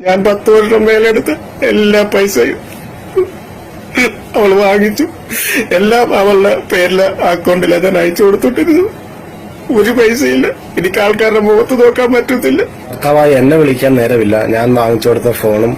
ഞാൻ പത്ത് വർഷം മേലെടുത്ത് എല്ലാ പൈസയും അവൾ വാങ്ങിച്ചു. എല്ലാം അവളുടെ പേരിൽ അക്കൗണ്ടിലെ ഞാൻ അയച്ചു കൊടുത്തിട്ടിരുന്നു. ഒരു പൈസയില്ല. എനിക്ക് ആൾക്കാരുടെ മുഖത്ത് നോക്കാൻ പറ്റത്തില്ല. ഭർത്താവായി എന്നെ വിളിക്കാൻ നേരമില്ല. ഞാൻ വാങ്ങിച്ചു കൊടുത്ത ഫോണും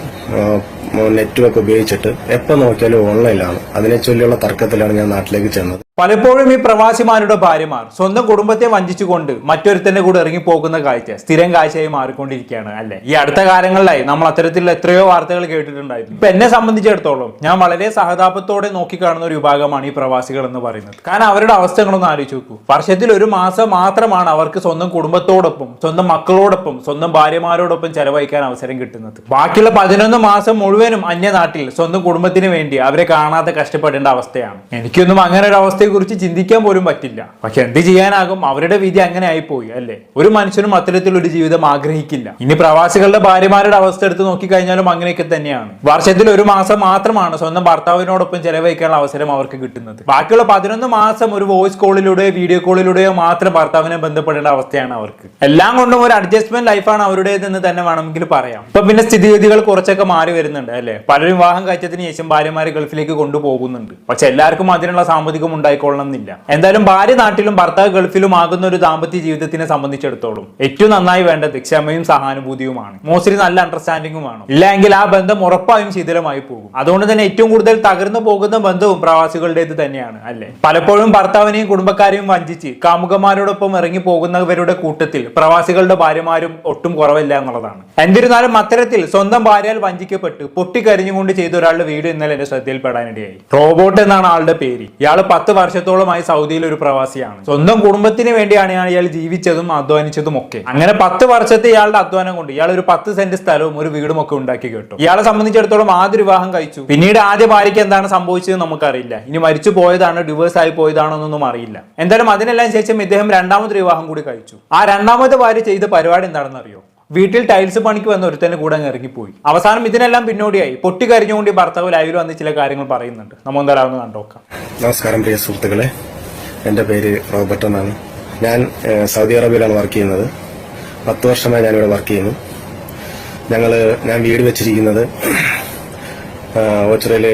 നെറ്റും ഒക്കെ ഉപയോഗിച്ചിട്ട് എപ്പോ നോക്കിയാലും ഓൺലൈനിലാണ്. അതിനെ ചൊല്ലിയുള്ള തർക്കത്തിലാണ് ഞാൻ നാട്ടിലേക്ക് ചെന്നത്. പലപ്പോഴും ഈ പ്രവാസിമാരുടെ ഭാര്യമാർ സ്വന്തം കുടുംബത്തെ വഞ്ചിച്ചുകൊണ്ട് മറ്റൊരുത്തന്റെ കൂടെ ഇറങ്ങി പോകുന്ന കാഴ്ച സ്ഥിരം കാഴ്ചയായി മാറിക്കൊണ്ടിരിക്കുകയാണ് അല്ലെ? ഈ അടുത്ത കാലങ്ങളിലായി നമ്മൾ അത്തരത്തിലുള്ള എത്രയോ വാർത്തകൾ കേട്ടിട്ടുണ്ടായിരുന്നു. ഇപ്പൊ എന്നെ സംബന്ധിച്ചിടത്തോളം ഞാൻ വളരെ സഹതാപത്തോടെ നോക്കിക്കാണുന്ന ഒരു വിഭാഗമാണ് ഈ പ്രവാസികൾ എന്ന് പറയുന്നത്. കാരണം അവരുടെ അവസ്ഥകളൊന്നും ആലോചിച്ച് നോക്കൂ. വർഷത്തിൽ ഒരു മാസം മാത്രമാണ് അവർക്ക് സ്വന്തം കുടുംബത്തോടൊപ്പം സ്വന്തം മക്കളോടൊപ്പം സ്വന്തം ഭാര്യമാരോടൊപ്പം ചെലവഴിക്കാൻ അവസരം കിട്ടുന്നത്. ബാക്കിയുള്ള പതിനൊന്ന് മാസം മുഴുവനും അന്യനാട്ടിൽ സ്വന്തം കുടുംബത്തിന് വേണ്ടി അവരെ കാണാതെ കഷ്ടപ്പെടേണ്ട അവസ്ഥയാണ്. എനിക്കൊന്നും അങ്ങനെ ഒരു അവസ്ഥയെ കുറിച്ച് ചിന്തിക്കാൻ പോലും പറ്റില്ല. പക്ഷെ എന്ത് ചെയ്യാനാകും? അവരുടെ വിധി അങ്ങനെ ആയിപ്പോയി അല്ലേ? ഒരു മനുഷ്യനും അത്തരത്തിലൊരു ജീവിതം ആഗ്രഹിക്കില്ല. ഇനി പ്രവാസികളുടെ ഭാര്യമാരുടെ അവസ്ഥ എടുത്ത് നോക്കിക്കഴിഞ്ഞാലും അങ്ങനെയൊക്കെ തന്നെയാണ്. വർഷത്തിൽ ഒരു മാസം മാത്രമാണ് സ്വന്തം ഭർത്താവിനോടൊപ്പം ചെലവഴിക്കാനുള്ള അവസരം അവർക്ക് കിട്ടുന്നത്. ബാക്കിയുള്ള പതിനൊന്ന് മാസം ഒരു വോയിസ് കോളിലൂടെയോ വീഡിയോ കോളിലൂടെയോ മാത്രം ഭർത്താവിനെ ബന്ധപ്പെടേണ്ട അവസ്ഥയാണ് അവർക്ക്. എല്ലാം കൊണ്ടും ഒരു അഡ്ജസ്റ്റ്മെന്റ് ലൈഫാണ് അവരുടേതെന്ന് തന്നെ വേണമെങ്കിൽ പറയാം. ഇപ്പൊ പിന്നെ സ്ഥിതിഗതികൾ കുറച്ചൊക്കെ മാറി വരുന്നുണ്ട് അല്ലെ? പലരും വിവാഹം കഴിച്ചതിന് ശേഷം ഭാര്യമാരെ ഗൾഫിലേക്ക് കൊണ്ടുപോകുന്നുണ്ട്. പക്ഷെ എല്ലാവർക്കും അതിനുള്ള സാമ്പത്തികം ഉണ്ടായിക്കൊള്ളണം എന്നില്ല എന്തായാലും ഭാര്യ നാട്ടിലും ഭർത്താവ് ഗൾഫിലും ആകുന്ന ഒരു ദാമ്പത്യ ജീവിതത്തിനെ സംബന്ധിച്ചിടത്തോളം ഏറ്റവും നന്നായി വേണ്ടത് ക്ഷമയും സഹാനുഭൂതിയുമാണ്. മോസ്റ്റ്ലി നല്ല അണ്ടർസ്റ്റാൻഡിംഗുമാണ് ഇല്ലെങ്കിൽ ആ ബന്ധം ഉറപ്പായും ശിഥിലമായി പോകും. അതുകൊണ്ട് തന്നെ ഏറ്റവും കൂടുതൽ തകർന്നു പോകുന്ന ബന്ധവും പ്രവാസികളുടേത് തന്നെയാണ് അല്ലെ? പലപ്പോഴും ഭർത്താവിനെയും കുടുംബക്കാരെയും വഞ്ചിച്ച് കാമുകന്മാരോടൊപ്പം ഇറങ്ങി പോകുന്നവരുടെ കൂട്ടത്തിൽ പ്രവാസികളുടെ ഭാര്യമാരും ഒട്ടും കുറവില്ല എന്നുള്ളതാണ്. എന്നിരുന്നാലും അത്തരത്തിൽ സ്വന്തം ഭാര്യയാൽ വഞ്ചിക്കപ്പെട്ട് പൊട്ടിക്കരിഞ്ഞുകൊണ്ട് ചെയ്ത ഒരാളുടെ വീഡിയോ ഇന്നലെ എന്റെ ശ്രദ്ധയിൽപ്പെടാനിടയായി. റോബോട്ട് എന്നാണ് ആളുടെ പേര്. ഇയാൾ പത്ത് വർഷത്തോളമായി സൗദിയിൽ ഒരു പ്രവാസിയാണ്. സ്വന്തം കുടുംബത്തിന് വേണ്ടിയാണ് ഇയാൾ ജീവിച്ചതും അധ്വാനിച്ചതും ഒക്കെ. അങ്ങനെ പത്ത് വർഷത്തെ ഇയാളുടെ അധ്വാനം കൊണ്ട് ഇയാൾ ഒരു പത്ത് സെന്റ് സ്ഥലവും ഒരു വീടും ഒക്കെ ഉണ്ടാക്കി കേട്ടു. ഇയാളെ സംബന്ധിച്ചിടത്തോളം ആദ്യ വിവാഹം കഴിച്ചു. പിന്നീട് ആദ്യ ഭാര്യയ്ക്ക് എന്താണ് സംഭവിച്ചത് നമുക്കറിയില്ല. ഇനി മരിച്ചു പോയതാണ് ഡിവേഴ്സ് ആയി പോയതാണോ എന്നൊന്നും അറിയില്ല. എന്തായാലും അതിനെല്ലാം ശേഷം ഇദ്ദേഹം രണ്ടാമത് വിവാഹം കൂടി കഴിച്ചു. ആ രണ്ടാമത്തെ ഭാര്യ ചെയ്ത പരിപാടി എന്താണെന്ന് അറിയോ വീട്ടിൽ ടൈൽസ് പണിക്ക് വന്ന ഒരുത്തന്നെ കൂടെ അങ്ങ് ഇറങ്ങിപ്പോയി. അവസാനം ഇതിനെല്ലാം പിന്നോടിയായി. പൊട്ടി കരിഞ്ഞുകൊണ്ട് ഭർത്താവ് ലൈവിൽ വന്ന് ചില കാര്യങ്ങൾ പറയുന്നുണ്ട്. നമ്മൾ കണ്ടോക്കാം നമസ്കാരം പ്രിയ സുഹൃത്തുക്കളെ. എന്റെ പേര് റോബർട്ട് എന്നാണ്. ഞാൻ സൗദി അറേബ്യയിലാണ് വർക്ക് ചെയ്യുന്നത്. പത്ത് വർഷമായി ഞാനിവിടെ വർക്ക് ചെയ്യുന്നു. ഞങ്ങൾ ഞാൻ വീട് വെച്ചിരിക്കുന്നത് ഓച്ചിറയിലെ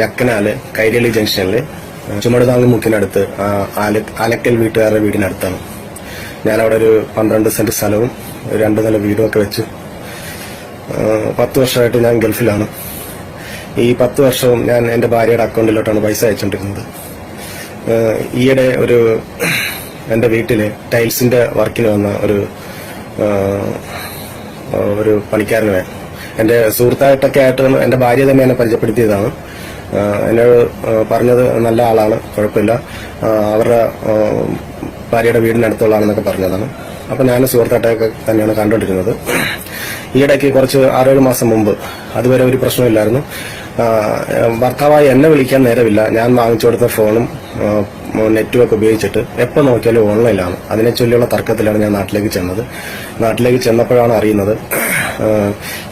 ഞക്കനാല് കൈരളി ജംഗ്ഷനിൽ. ചുമടുതാങ്ങ് മുക്കിനടുത്ത് ആലക്കൽ വീട്ടുകാരുടെ വീടിനടുത്താണ്. ഞാനവിടെ ഒരു പന്ത്രണ്ട് സെന്റ് സ്ഥലവും രണ്ട് നില വീടുമൊക്കെ വെച്ച് പത്ത് വർഷമായിട്ട് ഞാൻ ഗൾഫിലാണ്. ഈ പത്ത് വർഷവും ഞാൻ എന്റെ ഭാര്യയുടെ അക്കൗണ്ടിലോട്ടാണ് പൈസ അയച്ചുകൊണ്ടിരുന്നത് ഈയിടെ ഒരു എന്റെ വീട്ടിൽ ടൈൽസിന്റെ വർക്കിന് വന്ന ഒരു ഒരു പണിക്കാരനെ എന്റെ സുഹൃത്തായിട്ടൊക്കെ ആയിട്ട് എന്റെ ഭാര്യ തന്നെ എന്നെ പരിചയപ്പെടുത്തിയതാണ്. എന്നോട് പറഞ്ഞത് നല്ല ആളാണ് കുഴപ്പമില്ല. അവരുടെ ഭാര്യയുടെ വീടിനടുത്തുള്ള വീടിനടുത്തുള്ളതാണെന്നൊക്കെ പറഞ്ഞതാണ്. അപ്പൊ ഞാൻ സുഹൃത്തായിട്ടൊക്കെ തന്നെയാണ് കണ്ടുകൊണ്ടിരുന്നത് ഈയിടയ്ക്ക് കുറച്ച് ആറേഴ് മാസം മുമ്പ് അതുവരെ ഒരു പ്രശ്നമില്ലായിരുന്നു. ഭർത്താവായി എന്നെ വിളിക്കാൻ നേരമില്ല. ഞാൻ വാങ്ങിച്ചു കൊടുത്ത ഫോണും നെറ്റ്വർക്ക് നെറ്റും ഉപയോഗിച്ചിട്ട് എപ്പോൾ നോക്കിയാലും ഓൺലൈനിലാണ്. അതിനെ ചൊല്ലിയുള്ള തർക്കത്തിലാണ് ഞാൻ നാട്ടിലേക്ക് ചെന്നത്. നാട്ടിലേക്ക് ചെന്നപ്പോഴാണ് അറിയുന്നത്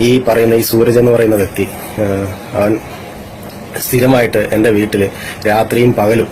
ഈ പറയുന്ന ഈ സൂരജ് എന്ന് പറയുന്ന വ്യക്തി അവൻ സ്ഥിരമായിട്ട് എന്റെ വീട്ടിൽ രാത്രിയും പകലും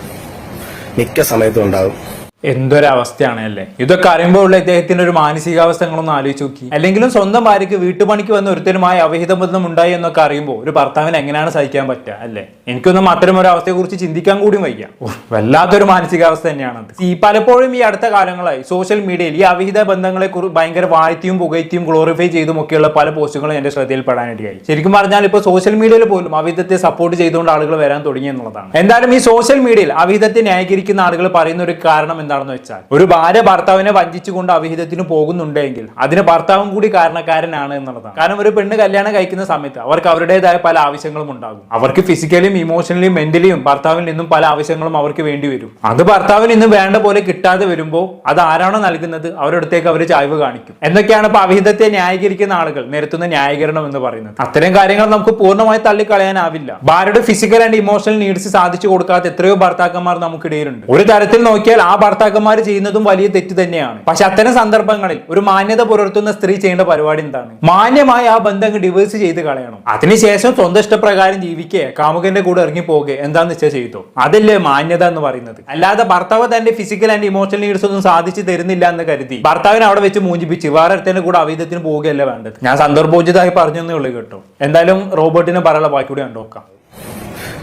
മിക്ക സമയത്തും ഉണ്ടാകും. എന്തൊരവസ്ഥയാണ് അല്ലേ? ഇതൊക്കെ അറിയുമ്പോൾ ഉള്ള ഇദ്ദേഹത്തിന്റെ ഒരു മാനസികാവസ്ഥ നിങ്ങളൊന്ന് ആലോചിച്ച് നോക്കി. അല്ലെങ്കിലും സ്വന്തം ഭാര്യയ്ക്ക് വീട്ടുപണിക്ക് വന്ന ഒരുത്തരുമായി അവഹിത ബന്ധം ഉണ്ടായി എന്നൊക്കെ അറിയുമ്പോൾ ഒരു ഭർത്താവിന് എങ്ങനെയാണ് സഹിക്കാൻ പറ്റുക അല്ലേ? എനിക്കൊന്നും അത്തരം ഒരു അവസ്ഥയെ കുറിച്ച് ചിന്തിക്കാൻ കൂടി വയ്യ. വല്ലാത്തൊരു മാനസികാവസ്ഥ തന്നെയാണ് ഈ പലപ്പോഴും ഈ അടുത്ത കാലങ്ങളായി സോഷ്യൽ മീഡിയയിൽ ഈ അവിഹിത ബന്ധങ്ങളെ കുറിച്ച് ഭയങ്കര വാഴ്ത്തിയും പുകഴ്ത്തിയും ഗ്ലോറിഫൈ ചെയ്തും ഒക്കെയുള്ള പല പോസ്റ്റുകളും എന്റെ ശ്രദ്ധയിൽപ്പെടാനിടയായി. ശരിക്കും പറഞ്ഞാൽ ഇപ്പോൾ സോഷ്യൽ മീഡിയയിൽ പോലും അവിഹിതത്തെ സപ്പോർട്ട് ചെയ്തുകൊണ്ട് ആളുകൾ വരാൻ തുടങ്ങി എന്നുള്ളതാണ്. എന്തായാലും ഈ സോഷ്യൽ മീഡിയയിൽ അവിഹിതത്തെ ന്യായീകരിക്കുന്ന ആളുകൾ പറയുന്ന ഒരു കാരണം എന്താണെന്ന് വെച്ചാൽ ഒരു ഭാര്യ ഭർത്താവിനെ വഞ്ചിച്ചുകൊണ്ട് അവിഹിതത്തിന് പോകുന്നുണ്ടെങ്കിൽ അതിന് ഭർത്താവും കൂടി കാരണക്കാരനാണ് എന്നുള്ളതാണ്. കാരണം ഒരു പെണ്ണ് കല്യാണം കഴിക്കുന്ന സമയത്ത് അവർക്ക് അവരുടേതായ പല ആവശ്യങ്ങളും ഉണ്ടാകും. അവർക്ക് ഫിസിക്കലിയും ഇമോഷണലിയും മെന്റലിയും ഭർത്താവിൽ നിന്നും പല ആവശ്യങ്ങളും അവർക്ക് വേണ്ടി വരും. അത് ഭർത്താവിൽ നിന്നും വേണ്ട പോലെ കിട്ടാതെ വരുമ്പോൾ അത് ആരാണോ നൽകുന്നത് അവരുടെ അടുത്തേക്ക് അവർ ചായ്വ് കാണിക്കും. എന്നൊക്കെയാണ് ഇപ്പൊ അവിഹിതത്തെ ന്യായീകരിക്കുന്ന ആളുകൾ നിരത്തുന്ന ന്യായീകരണം എന്ന് പറയുന്നത്. അത്തരം കാര്യങ്ങൾ നമുക്ക് പൂർണമായി തള്ളിക്കളയാനാവില്ല. ഭാര്യയുടെ ഫിസിക്കൽ ആൻഡ് ഇമോഷണൽ നീഡ്സ് സാധിച്ചു കൊടുക്കാത്ത എത്രയോ ഭർത്താക്കന്മാർ നമുക്കിടയിലുണ്ട്. ഒരു തരത്തിൽ നോക്കിയാൽ ആ ഭർത്താവ് ഭർത്താക്കന്മാർ ചെയ്യുന്നതും വലിയ തെറ്റ് തന്നെയാണ്. പക്ഷെ അത്തരം സന്ദർഭങ്ങളിൽ ഒരു മാന്യത പുലർത്തുന്ന സ്ത്രീ ചെയ്യേണ്ട പരിപാടി എന്താണ്? മാന്യമായി ആ ബന്ധം ഡിവേഴ്സ് ചെയ്ത് കളയണം. അതിനുശേഷം സ്വന്തം ഇഷ്ടപ്രകാരം ജീവിക്കുക കാമുകന്റെ കൂടെ ഇറങ്ങി പോകുക എന്താന്ന് വെച്ചാൽ ചെയ്തു. അതല്ലേ മാന്യത എന്ന് പറയുന്നത്. അല്ലാതെ ഭർത്താവ് തന്റെ ഫിസിക്കൽ ആൻഡ് ഇമോഷണൽ നീഡ്സ് ഒന്നും സാധിച്ചു തരുന്നില്ല എന്ന് കരുതി ഭർത്താവിനെ അവിടെ വെച്ച് മൂഞ്ചിപ്പിച്ച് വേറെ ഒരുത്തന്റെ കൂടെ അവിധത്തിന് പോവുകയല്ല വേണ്ടത്? ഞാൻ സന്ദർഭോചിതമായി പറഞ്ഞേ ഉള്ളൂ കേട്ടോ. എന്തായാലും റോബോട്ടിനെ പറയാനുള്ള ബാക്കി കൂടി കണ്ടോക്കാം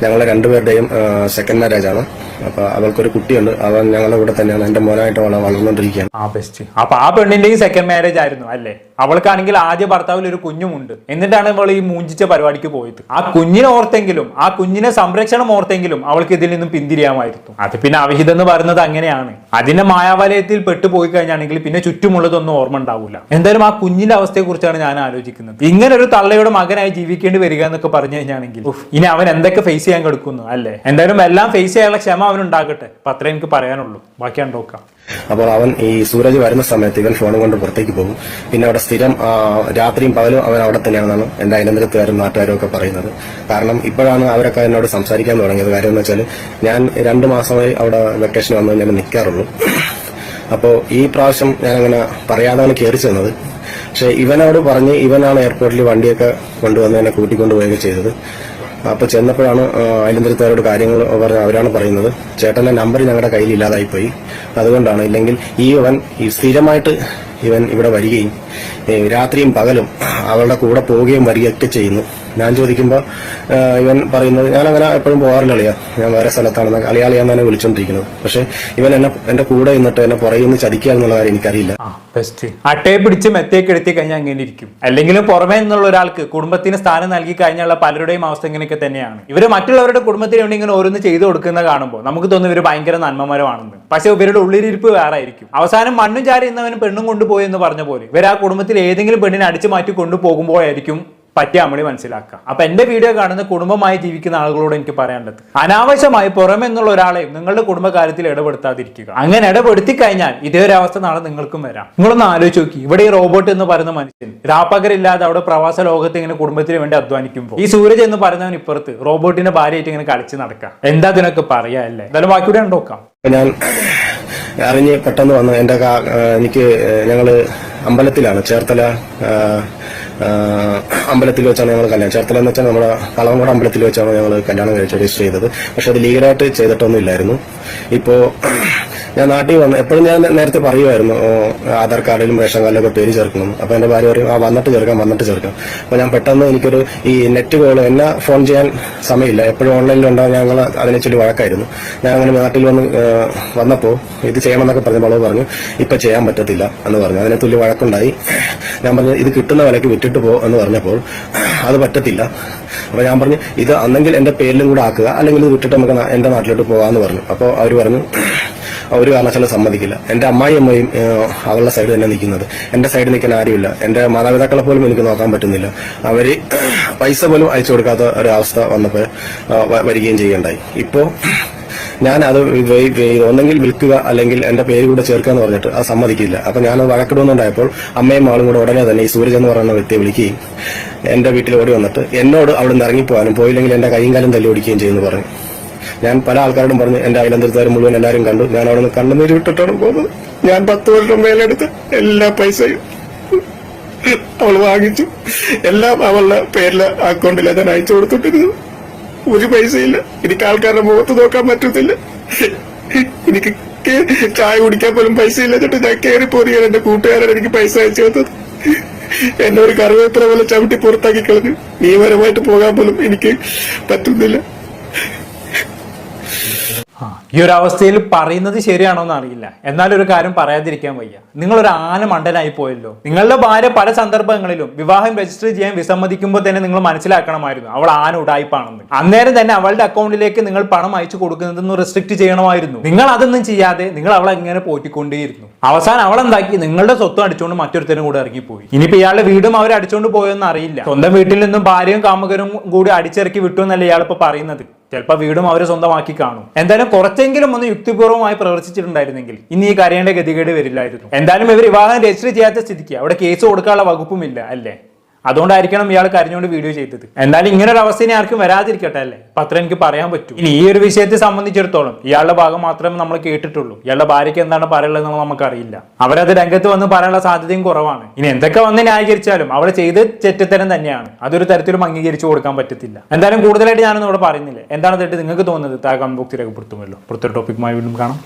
ഞങ്ങളെ രണ്ടുപേരുടെയും സെക്കൻഡ് മാരേജ് ആണ്. അപ്പൊ അവൾക്കൊരു കുട്ടിയുണ്ട്. അവൻ ഞങ്ങളുടെ കൂടെ തന്നെയാണ്. എന്റെ മോനായിട്ട് വളർന്നുകൊണ്ടിരിക്കുകയാണ്. ആ ബെസ്റ്റ് അപ്പൊ ആ പെണ്ണിന്റെയും സെക്കൻഡ് മാരേജ് ആയിരുന്നു അല്ലേ? അവൾക്കാണെങ്കിൽ ആദ്യ ഭർത്താവിൽ ഒരു കുഞ്ഞുമുണ്ട്. എന്നിട്ടാണ് അവൾ ഈ മൂഞ്ചിച്ച പരിപാടിക്ക് പോയത്. ആ കുഞ്ഞിനെ ഓർത്തെങ്കിലും ആ കുഞ്ഞിനെ സംരക്ഷണം ഓർത്തെങ്കിലും അവൾക്ക് ഇതിൽ നിന്നും പിന്തിരിയാമായിരുന്നു. അത് പിന്നെ അവിഹിതം എന്ന് പറയുന്നത് അങ്ങനെയാണ്. അതിന്റെ മായാവലയത്തിൽ പെട്ടുപോയി കഴിഞ്ഞാണെങ്കിൽ പിന്നെ ചുറ്റുമുള്ളതൊന്നും ഓർമ്മ ഉണ്ടാവില്ല എന്തായാലും ആ കുഞ്ഞിന്റെ അവസ്ഥയെ കുറിച്ചാണ് ഞാൻ ആലോചിക്കുന്നത്. ഇങ്ങനെ ഒരു തള്ളയുടെ മകനായി ജീവിക്കേണ്ടി വരിക എന്നൊക്കെ പറഞ്ഞു കഴിഞ്ഞാണെങ്കിൽ ഇനി അവൻ എന്തൊക്കെ ഫേസ് ചെയ്യാൻ കൊടുക്കുന്നു അല്ലേ? എന്തായാലും എല്ലാം ഫേസ് ചെയ്യാനുള്ള ക്ഷമ അവനുണ്ടാകട്ടെ. അപ്പൊ അത്രേ എനിക്ക് പറയാനുള്ളൂ. ബാക്കി കണ്ടോക്കാം അപ്പോൾ അവൻ ഈ സൂരജ് വരുന്ന സമയത്ത് ഇവൻ ഫോണും കൊണ്ട് പുറത്തേക്ക് പോകും. പിന്നെ അവിടെ സ്ഥിരം രാത്രിയും പകലും അവൻ അവിടെ തന്നെയാണെന്നാണ് എന്റെ അയലന്തരത്തുകാരും നാട്ടുകാരും ഒക്കെ പറയുന്നത്. കാരണം ഇപ്പോഴാണ് അവരൊക്കെ എന്നോട് സംസാരിക്കാൻ തുടങ്ങിയത്. കാര്യം എന്ന് വെച്ചാൽ ഞാൻ രണ്ട് മാസമായി അവിടെ വെക്കേഷൻ വന്ന് ഞാൻ നിൽക്കാറുള്ളൂ അപ്പോൾ ഈ പ്രാവശ്യം ഞാൻ അങ്ങനെ പറയാതാണ് കയറി ചെന്നത്. പക്ഷെ ഇവനോട് പറഞ്ഞ് ഇവനാണ് എയർപോർട്ടിൽ വണ്ടിയൊക്കെ കൊണ്ടുവന്ന് എന്നെ കൂട്ടിക്കൊണ്ടുപോവുകയൊക്കെ ചെയ്തത്. അപ്പൊ ചെന്നപ്പോഴാണ് അയലന്തരത്തുകാരോട് കാര്യങ്ങൾ പറഞ്ഞ അവരാണ് പറയുന്നത്. ചേട്ടന്റെ നമ്പർ ഞങ്ങളുടെ കയ്യിൽ ഇല്ലാതായി പോയി അതുകൊണ്ടാണ് ഇല്ലെങ്കിൽ ഈ ഇവൻ ഈ സ്ഥിരമായിട്ട് ഇവൻ ഇവിടെ വരികയും രാത്രിയും പകലും അവളുടെ കൂടെ പോവുകയും വരികയൊക്കെ ചെയ്യുന്നു. ഞാൻ ചോദിക്കുമ്പോൾ ഇവൻ പറയുന്നത് ഞാൻ അങ്ങനെ എപ്പോഴും പോകാറില്ല അളിയാ. ഞാൻ വേറെ സ്ഥലത്താണ് അളിയാളിയാന്ന് തന്നെ വിളിച്ചോണ്ടിരിക്കുന്നത്. പക്ഷെ ഇവൻ എന്നെ എന്റെ കൂടെ ഇന്നിട്ട് എന്നെ പുറകിൽ നിന്ന് ചതിക്കുക എന്നുള്ള കാര്യം എനിക്കറിയില്ല. അട്ടയെ പിടിച്ച് മെത്തേക്ക് എടുത്തി കഴിഞ്ഞാൽ അങ്ങനെ ഇരിക്കും. അല്ലെങ്കിലും പുറമേ നിന്നുള്ള ഒരാൾക്ക് കുടുംബത്തിന് സ്ഥാനം നൽകി കഴിഞ്ഞുള്ള പലരുടെയും അവസ്ഥ ഇങ്ങനെയൊക്കെ തന്നെയാണ്. ഇവർ മറ്റുള്ളവരുടെ കുടുംബത്തിന് വേണ്ടി ഇങ്ങനെ ഓരോന്ന് ചെയ്തു കൊടുക്കുന്ന കാണുമ്പോൾ നമുക്ക് തോന്നുന്നു ഇവർ ഭയങ്കര നന്മമരമാണെന്ന്. പക്ഷെ ഇവരുടെ ഉള്ളിലിരിപ്പ് വേറെ ആയിരിക്കും. അവസാനം മണ്ണും ചാരി എന്നവന് പെണ്ണും കൊണ്ടുപോയി എന്ന് പറഞ്ഞ പോലെ ഇവർ ആ കുടുംബത്തിൽ ഏതെങ്കിലും പെണ്ണിനെ അടിച്ചു മാറ്റി കൊണ്ടുപോകുമ്പോഴായിരിക്കും പറ്റിയ അമളി മനസ്സിലാക്കുക. അപ്പൊ എന്റെ വീഡിയോ കാണുന്ന കുടുംബമായി ജീവിക്കുന്ന ആളുകളോട് എനിക്ക് പറയാനുള്ളത് അനാവശ്യമായി പുറമെന്നുള്ള ഒരാളെയും നിങ്ങളുടെ കുടുംബകാര്യത്തിൽ ഇടപെടുത്താതിരിക്കുക. അങ്ങനെ ഇടപെടുത്തി കഴിഞ്ഞാൽ ഇതേ ഒരു അവസ്ഥ നാളെ നിങ്ങൾക്കും വരാം. നിങ്ങളൊന്ന് ആലോചിച്ച് നോക്കി. ഇവിടെ ഈ റോബോട്ട് എന്ന് പറയുന്ന മനുഷ്യൻ രാപ്പകരില്ലാതെ അവിടെ പ്രവാസ ലോകത്ത് ഇങ്ങനെ കുടുംബത്തിന് വേണ്ടി അധ്വാനിക്കുമ്പോൾ ഈ സൂരജ് എന്ന് പറയുന്നവൻ ഇപ്പുറത്ത് റോബോട്ടിന്റെ ഭാര്യയായിട്ട് ഇങ്ങനെ കളിച്ച് നടക്കുക. എന്താ അതിനൊക്കെ പറയാ അല്ലേ? എന്തായാലും ബാക്കി കൂടെ നോക്കാം. ഞാൻ അറിഞ്ഞ് പെട്ടെന്ന് വന്ന്. എന്റെ എനിക്ക് ഞങ്ങൾ അമ്പലത്തിലാണ് ചേർത്തല അമ്പലത്തിൽ വെച്ചാണ് ഞങ്ങൾ കല്യാണം. ചേർത്തല എന്ന് വെച്ചാൽ നമ്മുടെ കളവങ്കോട് അമ്പലത്തിൽ വെച്ചാണ് ഞങ്ങൾ കല്യാണം കഴിച്ച് രജിസ്റ്റർ ചെയ്തത്. പക്ഷെ അത് ലീഗലായിട്ട് ചെയ്തിട്ടൊന്നും ഇല്ലായിരുന്നു. ഇപ്പോ ഞാൻ നാട്ടിൽ വന്ന് എപ്പോഴും ഞാൻ നേരത്തെ പറയുമായിരുന്നു ആധാർ കാർഡിലും റേഷൻ കാർഡിലൊക്കെ പേര് ചേർക്കണം. അപ്പൊ എന്റെ ഭാര്യ പറയും ആ വന്നിട്ട് ചേർക്കാം വന്നിട്ട് ചേർക്കാം. അപ്പൊ ഞാൻ പെട്ടെന്ന് എനിക്കൊരു ഈ നെറ്റ് കോൾ എന്നെ ഫോൺ ചെയ്യാൻ സമയമില്ല. എപ്പോഴും ഓൺലൈനിൽ ഉണ്ടാവും ഞങ്ങൾ അതിനെ ചൊല്ലി വഴക്കായിരുന്നു. ഞാൻ അങ്ങനെ നാട്ടിൽ വന്ന് വന്നപ്പോൾ വന്നപ്പോ ഇത് ചെയ്യണമെന്നൊക്കെ പറഞ്ഞപ്പോൾ വളവ് പറഞ്ഞു ഇപ്പൊ ചെയ്യാൻ പറ്റത്തില്ല എന്ന് പറഞ്ഞു. അതിനെ തുല്യ വഴക്കുണ്ടായി. ഞാൻ പറഞ്ഞു ഇത് കിട്ടുന്ന വിലക്ക് വിറ്റിട്ട് പോ എന്ന് പറഞ്ഞപ്പോൾ അത് പറ്റത്തില്ല. അപ്പൊ ഞാൻ പറഞ്ഞു ഇത് അന്നെങ്കിൽ എന്റെ പേരിലും കൂടെ ആക്കുക അല്ലെങ്കിൽ ഇത് വിട്ടിട്ട് നമുക്ക് എന്റെ നാട്ടിലോട്ട് പോകാന്ന് പറഞ്ഞു. അപ്പോൾ അവർ പറഞ്ഞു ഒരു കാരണവശാലും സമ്മതിക്കില്ല. എന്റെ അമ്മായി അമ്മയും അവളുടെ സൈഡ് തന്നെ നിൽക്കുന്നത്. എന്റെ സൈഡിൽ നിൽക്കാൻ ആരുമില്ല. എന്റെ മാതാപിതാക്കളെ പോലും എനിക്ക് നോക്കാൻ പറ്റുന്നില്ല. അവർ പൈസ പോലും അയച്ചു കൊടുക്കാത്ത ഒരവസ്ഥ വന്നപ്പോൾ വരികയും ചെയ്യണ്ടായി ഇപ്പോ ഞാൻ അത് ഒന്നെങ്കിൽ വിൽക്കുക അല്ലെങ്കിൽ എന്റെ പേര് കൂടെ ചേർക്കുക എന്ന് പറഞ്ഞിട്ട് അത് സമ്മതിക്കില്ല. അപ്പൊ ഞാൻ വഴക്കിടുന്നുണ്ടായപ്പോൾ അമ്മയും ആളും കൂടെ ഉടനെ തന്നെ ഈ സൂരജ് എന്ന് പറയുന്ന വ്യക്തിയെ വിളിക്കുകയും എന്റെ വീട്ടിൽ ഓടി വന്നിട്ട് എന്നോട് അവിടെ നിന്ന് ഇറങ്ങിപ്പോകാനും പോയില്ലെങ്കിൽ എന്റെ കൈയും കാലം തല്ലി ഓടിക്കുകയും ചെയ്യുന്നു പറഞ്ഞു. ഞാൻ പല ആൾക്കാരോടും പറഞ്ഞു എന്റെ അയലന്തരത്തുകാർ മുഴുവൻ എല്ലാവരും കണ്ടു. ഞാൻ അവിടെ നിന്ന് കണ്ണുനീര് വിട്ടിട്ടാണ് പോകുന്നത്. ഞാൻ പത്ത് വർഷം മേലെടുത്ത് എല്ലാ പൈസയും അവൾ വാങ്ങിച്ചു. എല്ലാം അവളുടെ പേരിൽ അക്കൗണ്ടിൽ ഞാൻ അയച്ചു കൊടുത്തിട്ടിരുന്നു. ഒരു പൈസയില്ല. എനിക്ക് ആൾക്കാരുടെ മുഖത്ത് നോക്കാൻ പറ്റത്തില്ല. എനിക്ക് ചായ കുടിക്കാൻ പോലും പൈസ ഇല്ല എന്നിട്ട് ഞാൻ കയറി പോരുകയാണ് എന്റെ കൂട്ടുകാരാണ് എനിക്ക് പൈസ അയച്ചു തന്നത്. എന്നെ ഒരു കറിവേപ്പില പോലെ ചവിട്ടി പുറത്താക്കി കളഞ്ഞു. നിയമപരമായിട്ട് പോകാൻ പോലും എനിക്ക് പറ്റുന്നില്ല. ആ, ഈ ഒരു അവസ്ഥയിൽ പറയുന്നത് ശരിയാണോ എന്ന് അറിയില്ല എന്നാലും ഒരു കാര്യം പറയാതിരിക്കാൻ വയ്യ. നിങ്ങൾ ഒരു ആന മണ്ടനായി പോയല്ലോ. നിങ്ങളുടെ ഭാര്യ പല സന്ദർഭങ്ങളിലും വിവാഹം രജിസ്റ്റർ ചെയ്യാൻ വിസമ്മതിക്കുമ്പോൾ തന്നെ നിങ്ങൾ മനസ്സിലാക്കണമായിരുന്നു. അവൾ ആന ഉടായ്പാണെന്ന് അന്നേരം തന്നെ അവളുടെ അക്കൗണ്ടിലേക്ക് നിങ്ങൾ പണം അയച്ചു കൊടുക്കുന്നതെന്ന് റെസ്ട്രിക്ട് ചെയ്യണമായിരുന്നു. നിങ്ങൾ അതൊന്നും ചെയ്യാതെ നിങ്ങൾ അവളെ ഇങ്ങനെ പോറ്റിക്കൊണ്ടേയിരുന്നു. അവസാനം അവൾ എന്താക്കി? നിങ്ങളുടെ സ്വത്തും അടിച്ചുകൊണ്ട് മറ്റൊരുത്തരും കൂടെ ഇറങ്ങിപ്പോയി. ഇനിയിപ്പോ ഇയാളുടെ വീടും അവർ അടിച്ചുകൊണ്ട് പോയെന്ന് അറിയില്ല. സ്വന്തം വീട്ടിൽ നിന്നും ഭാര്യയും കാമുകരും കൂടി അടിച്ചിറക്കി വിട്ടു എന്നല്ല ഇയാളിപ്പോ പറയുന്നത്. ചിലപ്പോൾ വീടും അവർ സ്വന്തമാക്കി കാണും. എന്തായാലും കുറച്ചെങ്കിലും ഒന്ന് യുക്തിപൂർവമായി പ്രവർത്തിച്ചിട്ടുണ്ടായിരുന്നെങ്കിൽ ഇനി ഈ കരയേണ്ട ഗതികേട് വരില്ലായിരുന്നു. എന്തായാലും ഇവർ വിവാഹം രജിസ്റ്റർ ചെയ്യാത്ത സ്ഥിതിക്ക് അവിടെ കേസ് കൊടുക്കാനുള്ള വകുപ്പുമില്ല അല്ലേ? അതുകൊണ്ടായിരിക്കണം ഇയാൾ കരഞ്ഞുകൊണ്ട് വീഡിയോ ചെയ്തത്. എന്തായാലും ഇങ്ങനെ ഒരു ഇനി ആർക്കും വരാതിരിക്കട്ടെ അല്ലേ? പത്രം എനിക്ക് പറയാൻ പറ്റും. ഇനി ഈ ഒരു വിഷയത്തെ സംബന്ധിച്ചിടത്തോളം ഇയാളുടെ ഭാഗം മാത്രമേ നമ്മൾ കേട്ടിട്ടുള്ളൂ. ഇയാളുടെ ഭാര്യയ്ക്ക് എന്താണ് പറയുള്ളത് നമുക്കറിയില്ല. അവരത് രംഗത്ത് വന്ന് പറയാനുള്ള സാധ്യതയും കുറവാണ്. ഇനി എന്തൊക്കെ വന്ന് ന്യായീകരിച്ചാലും അവൾ ചെയ്ത് ചെറ്റത്തരം തന്നെയാണ്. അതൊരു തരത്തിലും അംഗീകരിച്ചു കൊടുക്കാൻ പറ്റത്തില്ല. എന്തായാലും കൂടുതലായിട്ട് ഞാനൊന്നും ഇവിടെ പറയുന്നില്ല. എന്താണ് തെറ്റ് നിങ്ങൾക്ക് തോന്നുന്നത്? താഴെ കമന്റ് ബോക്സിൽ രേഖപ്പെടുത്തുമല്ലോ പുറത്തൊരു ടോപ്പിക്കുമായി വീണ്ടും കാണാം.